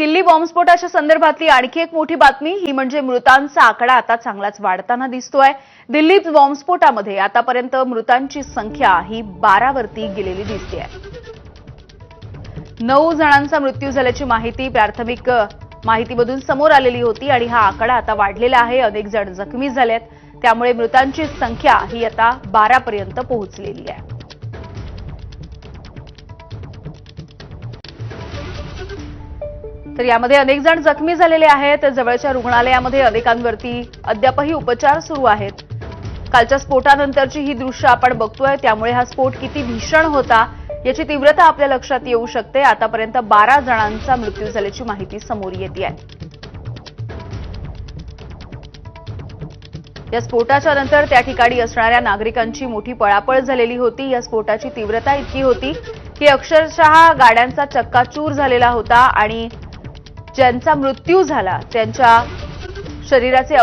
दिल्ली बॉम्बस्फोटाच्या संदर्भातली आणखी एक मोठी बातमी. ही म्हणजे मृतांचा आकडा आता चांगलाच वाढताना दिसतोय. दिल्ली बॉम्बस्फोटामध्ये आतापर्यंत मृतांची संख्या ही बारावरती गेलेली दिसते नऊ जणांचा मृत्यू झाल्याची माहिती प्राथमिक माहितीमधून समोर आलेली होती आणि हा आकडा आता वाढलेला आहे. अनेक जण जखमी झालेत. त्यामुळे मृतांची संख्या ही आता बारापर्यंत पोहोचलेली आहे. तर यामध्ये अनेक जण जखमी झालेले आहेत. जवळच्या रुग्णालयामध्ये अनेकांवरती अद्यापही उपचार सुरू आहेत. कालच्या स्फोटानंतरची ही दृश्य आपण बघतोय. त्यामुळे हा स्फोट किती भीषण होता याची तीव्रता आपल्या लक्षात येऊ शकते. आतापर्यंत बारा जणांचा मृत्यू झाल्याची माहिती समोर येते या स्फोटाच्या नंतर त्या ठिकाणी असणाऱ्या नागरिकांची मोठी पळापळ झालेली होती. या स्फोटाची तीव्रता इतकी होती की अक्षरशः गाड्यांचा चक्काचूर झालेला होता आणि ज्यांचा मृत्यू झाला त्यांच्या शरीराचे